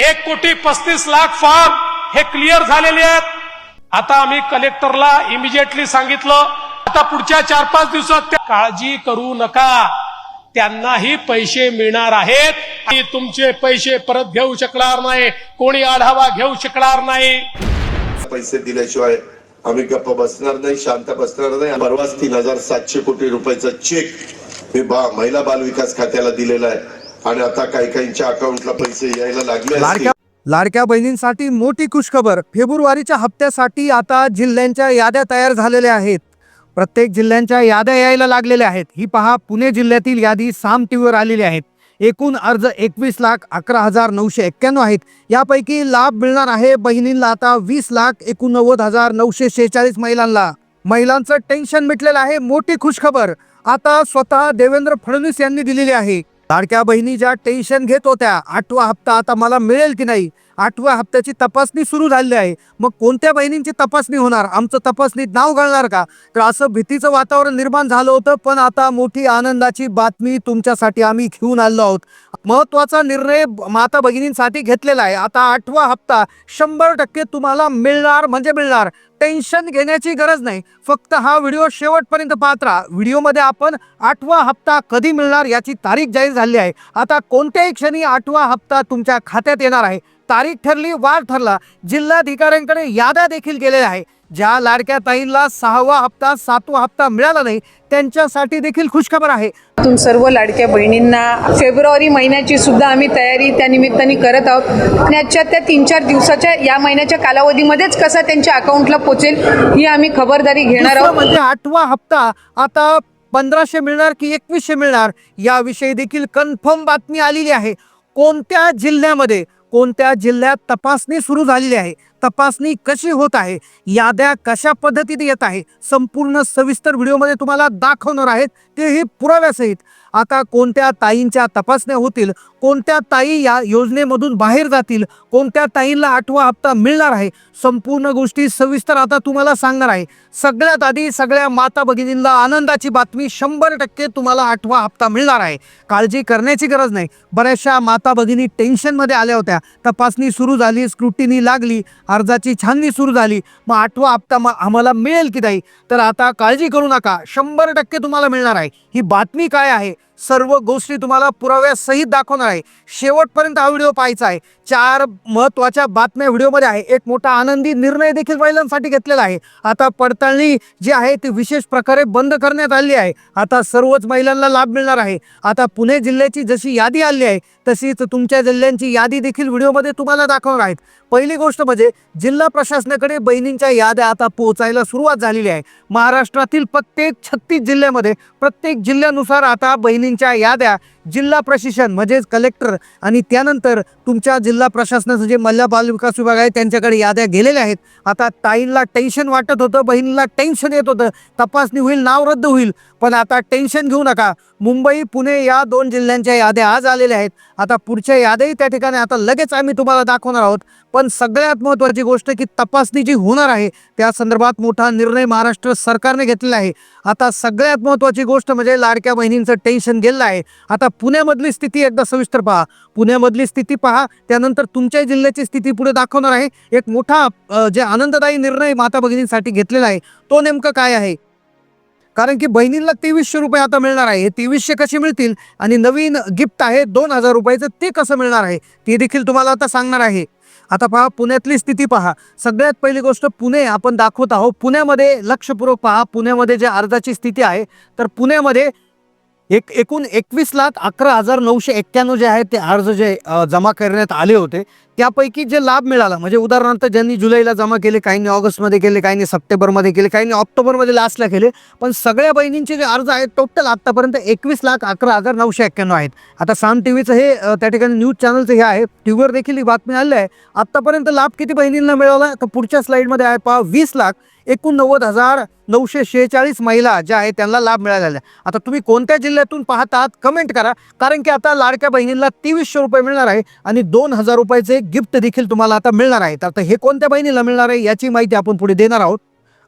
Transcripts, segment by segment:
एक कोटी पस्तीस लाख फॉर्म हे क्लिअर झालेले आहेत. आता आम्ही कलेक्टरला इमिजिएटली सांगितलं आता पुढच्या चार पाच दिवसात त्या- काळजी करू नका. त्यांनाही पैसे मिळणार आहेत. आणि तुमचे पैसे परत घेऊ शकणार नाही. कोणी आढावा घेऊ शकणार नाही. पैसे दिल्याशिवाय आम्ही गप्प बसणार नाही शांत बसणार नाही. परवाच तीन हजार सातशे कोटी रुपयाचा चेक मी बा महिला बाल विकास खात्याला दिलेला आहे. आणि आता काही काहींच्या अकाउंटला पैसे यायला लागले लाडक्या लाडक्या बहिणींसाठी मोठी खुशखबर. फेब्रुवारीच्या हप्त्यासाठी आता जिल्ह्यांच्या याद्या तयार झालेल्या आहेत. प्रत्येक जिल्ह्यांच्या याद्या यायला लागलेल्या आहेत. ही पहा पुणे जिल्ह्यातील यादी साम टीव्हीवर आलेली आहेत. एकूण अर्ज एकवीस लाख अकरा हजार नऊशे एक्क्याण्णव आहेत. यापैकी लाभ मिळणार आहे बहिणींना आता वीस लाख एकोणनव्वद हजार नऊशे शेहेचाळीस महिलांना. महिलांचं टेन्शन मिटलेलं आहे मोठी खुशखबर. आता स्वतः देवेंद्र फडणवीस यांनी दिलेली आहे. लाडक्या बहिणी ज्या टेन्शन घेत होत्या आठवा हप्ता आता मला मिळेल की नाही? आठव्या हप्त्याची तपासणी सुरू झालेली आहे. मग कोणत्या बहिणींची तपासणी होणार? आमचं तपासणीत नाव घालणार का? तर असं भीतीचं वातावरण निर्माण झालं होतं पण आता मोठी आनंदाची बातमी तुमच्यासाठी आम्ही घेऊन आलो आहोत. महत्त्वाचा निर्णय माता भगिनींसाठी घेतलेला आहे. आता आठवा हप्ता शंभर टक्के तुम्हाला मिळणार म्हणजे मिळणार. टेन्शन घेण्याची गरज नाही. फक्त हा व्हिडिओ शेवटपर्यंत पाहत राहा. व्हिडिओमध्ये आपण आठवा हप्ता कधी मिळणार याची तारीख जाहीर झाली आहे. आता कोणत्याही क्षणी आठवा हप्ता तुमच्या खात्यात येणार आहे. तारीख ठरली वार ठरला. जिल्हाधिकाऱ्यांकडे याद्या देखील गेलेल्या आहे ज्या लाडक्या ताईंना सहावा हप्ता सातवा हप्ता मिळाला नाही त्यांच्यासाठी देखील खुशखबर आहे. तुम सर्व लाडक्या बहिणींना फेब्रुवारी महिन्याची सुद्धा आम्ही तयारी त्या निमित्ताने करत आहोत. आणि आजच्या त्या तीन चार दिवसाच्या या महिन्याच्या कालावधीमध्येच कसं त्यांच्या अकाउंटला पोचेल ही आम्ही खबरदारी घेणार आहोत. म्हणजे आठवा हप्ता आता पंधराशे मिळणार की एकवीसशे मिळणार याविषयी देखील कन्फर्म बातमी आलेली आहे. कोणत्या जिल्ह्यामध्ये कोणत्या जिल्ह्यात तपासणी सुरू झालेली आहे? तपासणी कशी होत आहे? याद्या कशा पद्धतीने येत आहे? संपूर्ण सविस्तर व्हिडिओमध्ये तुम्हाला दाखवणार आहेत. तेही पुराव्यासहित. आता कोणत्या ताईंच्या तपासण्या होतील? कोणत्या ताई या योजनेमधून बाहेर जातील? कोणत्या ताईंना आठवा हप्ता मिळणार आहे? संपूर्ण गोष्टी सविस्तर आता तुम्हाला सांगणार आहे. सगळ्यात आधी सगळ्या माता भगिनींना आनंदाची बातमी शंभर टक्के तुम्हाला आठवा हप्ता मिळणार आहे. काळजी करण्याची गरज नाही. बऱ्याचशा माता भगिनी टेन्शनमध्ये आल्या होत्या. तपासणी सुरू झाली स्क्रुटिनी लागली अर्जाची छाननी सुरू झाली. मग आठवा हप्ता मग आम्हाला मिळेल की नाही? तर आता काळजी करू नका. शंभर टक्के तुम्हाला मिळणार आहे. ही बातमी काय आहे? सर्व गोष्टी तुम्हाला पुराव्यासहित दाखवणार आहे. शेवटपर्यंत हा व्हिडिओ पाहायचा आहे. चार महत्त्वाच्या बातम्या व्हिडिओमध्ये आहे. एक मोठा आनंदी निर्णय देखील महिलांसाठी घेतलेला आहे. आता पडताळणी जी आहे ती विशेष प्रकारे बंद करण्यात आली आहे. आता सर्वच महिलांना लाभ मिळणार आहे. आता पुणे जिल्ह्याची जशी यादी आली आहे तशीच तुमच्या जिल्ह्यांची यादी देखील व्हिडिओमध्ये तुम्हाला दाखवणार आहेत. पहिली गोष्ट म्हणजे जिल्हा प्रशासनाकडे बहिणींच्या याद्या आता पोहोचायला सुरुवात झालेली आहे. महाराष्ट्रातील प्रत्येक छत्तीस जिल्ह्यामध्ये प्रत्येक जिल्ह्यानुसार आता बहिणी बहिणींच्या याद्या जिल्हा प्रशासन म्हणजेच कलेक्टर आणि त्यानंतर तुमच्या जिल्हा प्रशासनाचं जे मल्ल्या बाल विकास विभाग आहे त्यांच्याकडे याद्या गेलेल्या आहेत. आता ताईंना टेन्शन वाटत होतं बहिणीला टेन्शन येत होतं. तपासणी होईल नाव रद्द होईल. पण आता टेन्शन घेऊ नका. मुंबई पुणे या दोन जिल्ह्यांच्या याद्या आज आलेल्या आहेत. आता पुढच्या याद्याही त्या ठिकाणी आता लगेच आम्ही तुम्हाला दाखवणार आहोत. पण सगळ्यात महत्त्वाची गोष्ट की तपासणी जी होणार आहे त्या संदर्भात मोठा निर्णय महाराष्ट्र सरकारने घेतलेला आहे. आता सगळ्यात महत्त्वाची गोष्ट म्हणजे लाडक्या बहिणींचं टेन्शन गेलेला आहे. आता पुण्यामधली स्थिती एकदा सविस्तर पहा. पुण्यामधली स्थिती पहा. त्यानंतर तुमच्या जिल्ह्याची स्थिती पुढे दाखवणार आहे. एक मोठा जे आनंददायी निर्णय माता भगिनींसाठी घेतलेला आहे. तो नेमकं काय आहे? कारण की बहिणींना तेवीसशे रुपये आता मिळणार आहे. हे तेवीसशे कसे मिळतील? आणि नवीन गिफ्ट आहे दोन हजार रुपयाचं ते कसं मिळणार आहे? ते देखील तुम्हाला आता सांगणार आहे. आता पहा पुण्यातली स्थिती पहा. सगळ्यात पहिली गोष्ट पुणे आपण दाखवत आहोत. पुण्यामध्ये लक्षपूर्वक पहा. पुण्यामध्ये जे अर्जाची स्थिती आहे तर पुण्यामध्ये एक एकूण एकवीस लाख अकरा हजार नऊशे एक्क्याण्णव जे आहेत ते अर्ज जे जमा करण्यात आले होते त्यापैकी जे लाभ मिळाला म्हणजे उदाहरणार्थ ज्यांनी जुलैला जमा केले काहींनी ऑगस्टमध्ये केले काहींनी सप्टेंबरमध्ये केले काहींनी ऑक्टोबरमध्ये लास्टला केले पण सगळ्या बहिणींचे जे अर्ज आहेत टोटल आत्तापर्यंत एकवीस लाख अकरा हजार नऊशे एक्क्याण्णव आहेत. आता साम टी व्हीचं हे त्या ठिकाणी न्यूज चॅनलचं हे आहे टी व्हीवर देखील ही बातमी आली आहे. आत्तापर्यंत लाभ किती बहिणींना मिळवला तर पुढच्या स्लाईडमध्ये आहे पहा वीस लाख एकोणनव्वद हजार नऊशे शेहेचाळीस महिला ज्या आहेत त्यांना लाभ मिळालेला आहे. आता तुम्ही कोणत्या जिल्ह्यातून पाहतात कमेंट करा. कारण की आता लाडक्या बहिणींना तेवीसशे रुपये मिळणार आहे आणि दोन हजार रुपयाचे गिफ्ट देखील तुम्हाला आता मिळणार आहे. तर आता हे कोणत्या बहिणीला मिळणार आहे याची माहिती आपण पुढे देणार आहोत.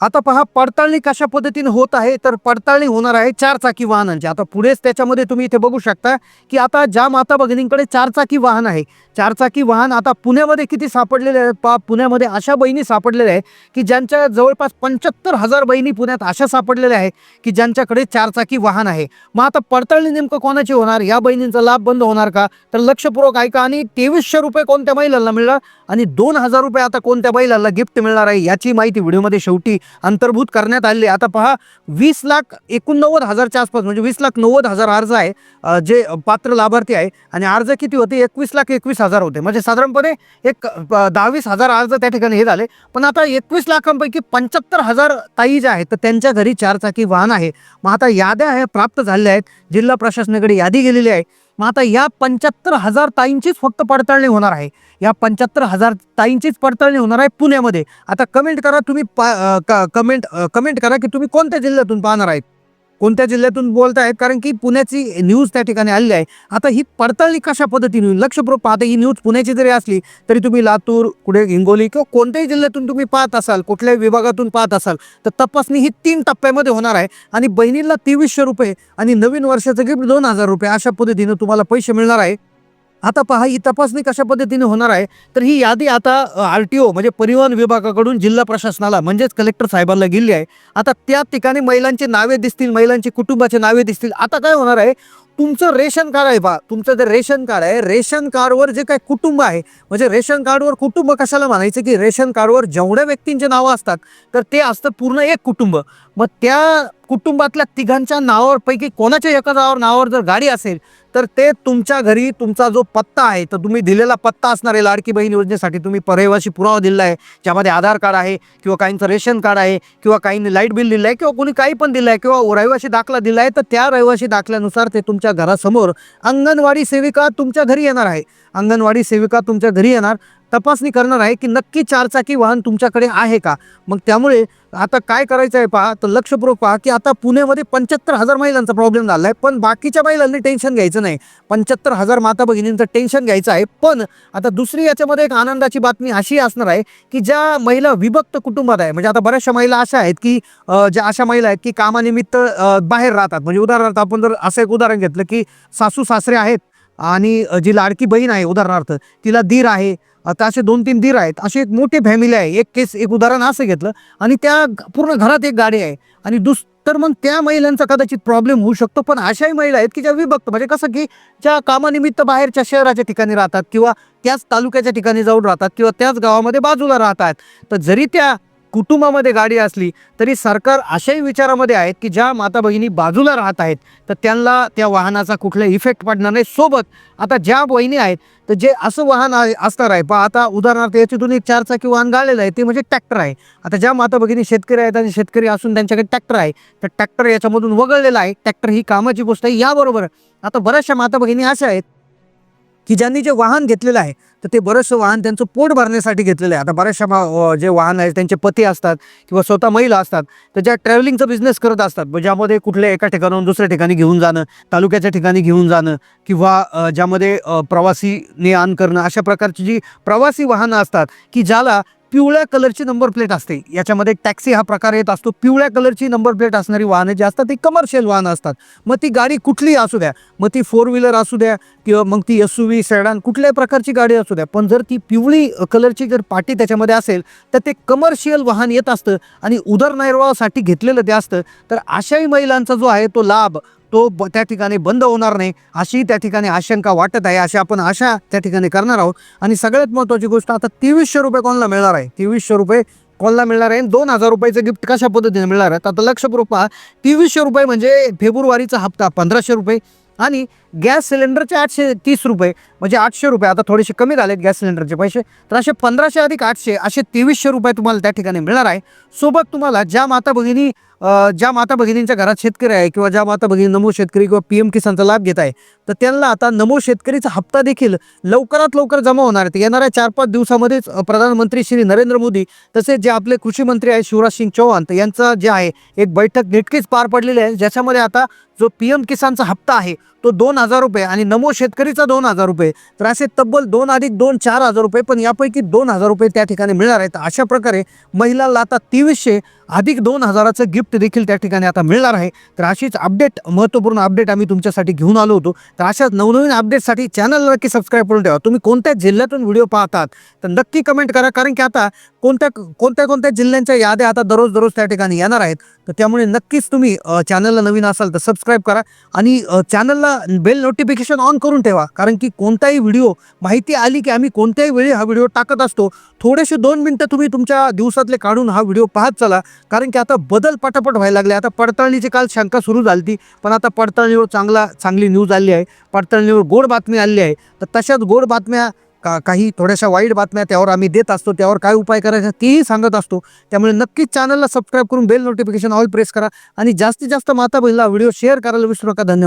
आता पहा पडताळणी कशा पद्धतीने होत आहे? तर पडताळणी होणार आहे चार चाकी वाहनांची. आता पुढेच त्याच्यामध्ये तुम्ही इथे बघू शकता की आता ज्या माता भगिनींकडे चारचाकी वाहन आहे चारचाकी वाहन आता पुण्यामध्ये किती सापडलेले आहेत? पहा पुण्यामध्ये अशा बहिणी सापडलेल्या आहे की ज्यांच्या जवळपास पंच्याहत्तर हजार बहिणी पुण्यात अशा सापडलेल्या आहे की ज्यांच्याकडे चारचाकी वाहन आहे. मग आता पडताळणी नेमकं कोणाची होणार? या बहिणींचा लाभ बंद होणार का? तर लक्षपूर्वक ऐका आणि तेवीसशे रुपये कोणत्या महिलांना मिळणार आणि दोन हजार रुपये आता कोणत्या महिलांना गिफ्ट मिळणार आहे याची माहिती व्हिडिओमध्ये शेवटी अंतर्भूत करण्यात आले आता पहा वीस लाख एकोणनव्वद हजारच्या आसपास म्हणजे वीस लाख नव्वद हजार अर्ज आहे जे पात्र लाभार्थी आहे आणि अर्ज किती होते? एकवीस लाख एकवीस हजार होते. म्हणजे साधारणपणे एक दहावीस हजार अर्ज त्या ठिकाणी हे झाले. पण आता एकवीस लाखांपैकी पंच्याहत्तर हजार ताई ज्या आहेत तर त्यांच्या घरी चारचाकी वाहन आहे. मग आता याद्या ह्या प्राप्त झालेल्या आहेत. जिल्हा प्रशासनाकडे यादी गेलेली आहे. मग आता या पंच्याहत्तर हजार ताईंचीच फक्त पडताळणी होणार आहे. या पंच्याहत्तर हजार ताईंचीच पडताळणी होणार आहे पुण्यामध्ये. आता कमेंट करा तुम्ही पा क- कमेंट कमेंट करा की तुम्ही कोणत्या जिल्ह्यातून पाहणार आहेत? कोणत्या जिल्ह्यातून बोलत आहेत कारण की पुण्याची न्यूज त्या ठिकाणी आलेली आहे. आता ही पडताळणी कशा पद्धतीने होईल? लक्षपूर्वक पाहता ही न्यूज पुण्याची जरी असली तरी तुम्ही लातूर कुठे हिंगोली किंवा कोणत्याही जिल्ह्यातून तुम्ही पाहत असाल कुठल्याही विभागातून पाहत असाल तर तपासणी ही तीन टप्प्यामध्ये होणार आहे. आणि बहिणीला तेवीसशे रुपये आणि नवीन वर्षाचं गिफ्ट दोन हजार रुपये अशा पद्धतीनं तुम्हाला पैसे मिळणार आहे. आता पहा ही तपासणी कशा पद्धतीने होणार आहे? तर ही यादी आता आर टी ओ म्हणजे परिवहन विभागाकडून जिल्हा प्रशासनाला म्हणजेच कलेक्टर साहेबांना गेली आहे. आता त्या ठिकाणी महिलांची नावे दिसतील महिलांची कुटुंबाचे नावे दिसतील. आता काय होणार आहे? तुमचं रेशन कार्ड आहे बा तुमचं जे रेशन कार्ड आहे रेशन कार्डवर जे काही कुटुंब आहे म्हणजे रेशन कार्डवर कुटुंब कशाला म्हणायचं की रेशन कार्डवर जेवढ्या व्यक्तींचे नावं असतात तर ते असतं पूर्ण एक कुटुंब. मग त्या कुटुंबातल्या तिघांच्या नावावर पैकी कोणाच्या एका नावावर नावावर जर गाडी असेल तर ते तुमच्या घरी तुमचा जो पत्ता आहे तर तुम्ही दिलेला पत्ता असणार आहे लाडकी बहीण योजनेसाठी. तुम्ही परिवाशी पुरावा दिला आहे ज्यामध्ये आधार कार्ड आहे किंवा काहींचं रेशन कार्ड आहे किंवा काहींनी लाइट बिल दिलं आहे किंवा कोणी काही पण दिलं आहे किंवा रहिवासी दाखला दिला आहे तर त्या रहिवासी दाखल्यानुसार ते तुमच्या घरासमोर अंगणवाडी सेविका तुमच्या घरी येणार आहे. अंगणवाडी सेविका तुमच्या घरी येणार. तपासणी करणार आहे की नक्की चारचाकी वाहन तुमच्याकडे आहे का? मग त्यामुळे आता काय करायचं आहे पहा तर लक्षपूर्वक पहा की आता पुण्यामध्ये पंच्याहत्तर हजार महिलांचा प्रॉब्लेम झाला आहे पण बाकीच्या महिलांनी टेन्शन घ्यायचं नाही. पंच्याहत्तर हजार माता भगिनींचं टेन्शन घ्यायचं आहे. पण आता दुसरी याच्यामध्ये एक आनंदाची बातमी अशी असणार आहे की ज्या महिला विभक्त कुटुंबात आहे म्हणजे आता बऱ्याचशा महिला अशा आहेत की ज्या अशा महिला आहेत की कामानिमित्त बाहेर राहतात. म्हणजे उदाहरणार्थ आपण जर असं एक उदाहरण घेतलं की सासू सासरे आहेत आणि जी लाडकी बहीण आहे उदाहरणार्थ तिला दीर आहे आता असे दोन तीन दीर आहेत. अशी एक मोठी फॅमिली आहे. एक केस एक उदाहरण असं घेतलं. आणि त्या पूर्ण घरात एक गाडी आहे. आणि दुस तर मग त्या महिलांचा कदाचित प्रॉब्लेम होऊ शकतो. पण अशाही महिला आहेत की ज्या विभक्त म्हणजे कसं की ज्या कामानिमित्त बाहेरच्या शहराच्या ठिकाणी राहतात किंवा त्याच तालुक्याच्या ठिकाणी जाऊन राहतात किंवा त्याच गावामध्ये बाजूला राहतात. तर जरी त्या कुटुंबामध्ये गाडी असली तरी सरकार अशाही विचारामध्ये आहेत की ज्या माता बहिणी बाजूला राहत आहेत तर त्यांना त्या वाहनाचा कुठला इफेक्ट पडणार नाही. सोबत आता ज्या बहिणी आहेत तर जे असं वाहन आहे असणार आहे पण आता उदाहरणार्थ याच्यातून एक चारचाकी वाहन गाळलेलं आहे ते म्हणजे ट्रॅक्टर आहे. आता ज्या माता भगिनी शेतकरी आहेत आणि शेतकरी असून त्यांच्याकडे ट्रॅक्टर आहे तर ट्रॅक्टर याच्यामधून वगळलेला आहे. ट्रॅक्टर ही कामाची गोष्ट आहे याबरोबर आता बऱ्याचशा माता भगिनी अशा आहेत की ज्यांनी जे वाहन घेतलेलं आहे तर ते बरंचसं वाहन त्यांचं पोट भरण्यासाठी घेतलेलं आहे. आता बऱ्याचशा मा- जे वाहन आहेत त्यांचे पती असतात किंवा स्वतः महिला असतात तर ज्या ट्रॅव्हलिंगचा बिझनेस करत असतात ज्यामध्ये कुठल्या एका ठिकाणाहून दुसऱ्या ठिकाणी घेऊन जाणं तालुक्याच्या ठिकाणी घेऊन जाणं किंवा ज्यामध्ये प्रवासी ने आण करणं अशा प्रकारची जी प्रवासी वाहनं असतात की ज्याला पिवळ्या कलरची नंबर प्लेट असते. याच्यामध्ये टॅक्सी हा प्रकार येत असतो. पिवळ्या कलरची नंबर प्लेट असणारी वाहनं जी असतात ती कमर्शियल वाहनं असतात. मग ती गाडी कुठलीही असू द्या. मग ती फोर व्हीलर असू द्या किंवा मग ती एस यू व्ही सेडान कुठल्याही प्रकारची गाडी असू द्या. पण जर ती पिवळी कलरची जर पाटी त्याच्यामध्ये असेल तर ते कमर्शियल वाहन येत असतं आणि उदरनिर्वाहासाठी घेतलेलं ते असतं. तर अशाही महिलांचा जो आहे तो लाभ तो ब त्या ठिकाणी बंद होणार नाही अशी त्या ठिकाणी आशंका वाटत आहे अशी आपण आशा त्या ठिकाणी करणार आहोत. आणि सगळ्यात महत्त्वाची गोष्ट आता तेवीसशे रुपये कोणाला मिळणार आहे? तेवीसशे रुपये कोणाला मिळणार आहे? दोन हजार रुपयाचं गिफ्ट कशा पद्धतीने मिळणार आहे? आता लक्षपूर्वक पहा तेवीसशे रुपये म्हणजे फेब्रुवारीचा हप्ता पंधराशे रुपये. आणि गॅस सिलेंडरचे आठशे तीस रुपये म्हणजे आठशे रुपये. आता थोडेसे कमी झालेत गॅस सिलेंडरचे पैसे. तर असे पंधराशे अधिक आठशे असे तेवीसशे रुपये तुम्हाला त्या ठिकाणी मिळणार आहे. सोबत तुम्हाला ज्या माता भगिनी ज्या माता भगिनींच्या घरात शेतकरी आहे किंवा ज्या माता भगिनी नमो शेतकरी किंवा पी एम किसानचा लाभ घेत आहे तर त्यांना आता नमो शेतकरीचा हप्ता देखील लवकरात लवकर जमा होणार आहे. येणाऱ्या चार पाच दिवसामध्येच प्रधानमंत्री श्री नरेंद्र मोदी तसेच जे आपले कृषी मंत्री आहे शिवराज सिंग चौहान तर यांचा जे आहे एक बैठक नेटकीच पार पडलेली आहे. ज्याच्यामध्ये आता जो पी एम किसानचा हप्ता आहे तो दोन हजार रुपये आणि नमो शेतकरीचा दोन हजार रुपये. तर असे तब्बल दोन अधिक दोन चार हजार रुपये पण यापैकी दोन हजार रुपये त्या ठिकाणी मिळणार आहेत. अशा प्रकारे महिलांना आता तेवीसशे अधिक दोन हजाराचं गिफ्ट देखील त्या ठिकाणी आता मिळणार आहे. तर अशीच अपडेट महत्त्वपूर्ण अपडेट आम्ही तुमच्यासाठी घेऊन आलो होतो. तर अशाच नवनवीन अपडेटसाठी चॅनलला नक्की सबस्क्राईब करून ठेवा. तुम्ही कोणत्या जिल्ह्यातून व्हिडिओ पाहतात तर नक्की कमेंट करा. कारण की आता कोणत्या कोणत्या कोणत्या जिल्ह्यांच्या याद्या आता दररोज दररोज त्या ठिकाणी येणार आहेत तर त्यामुळे नक्कीच तुम्ही चॅनलला नवीन असाल तर सबस्क्राईब करा. आणि चॅनलला बेल नोटिफिकेशन ऑन करून ठेवा. कारण की कोणताही व्हिडिओ माहिती आली की आम्ही कोणत्याही वेळी हा व्हिडिओ टाकत असतो. थोडेसे दोन मिनटं तुम्ही तुमच्या दिवसातले काढून हा व्हिडिओ पाहत चला. कारण की आता बदल पटापट व्हायला लागले. आता पडताळणीची काल शंका सुरू झाली ती पण आता पडताळणीवर चांगला चांगली न्यूज आली आहे. पडताळणीवर गोड बातमी आली आहे. तर तशाच गोड बातम्या का काही थोड्याशा वाईट बातम्या त्यावर आम्ही देत असतो. त्यावर काय उपाय करायचा तेही सांगत असतो. त्यामुळे नक्कीच चॅनलला सबस्क्राईब करून बेल नोटिफिकेशन ऑल प्रेस करा. आणि जास्तीत जास्त माता बहिणीला व्हिडिओ शेअर करायला विसरू नका. धन्यवाद.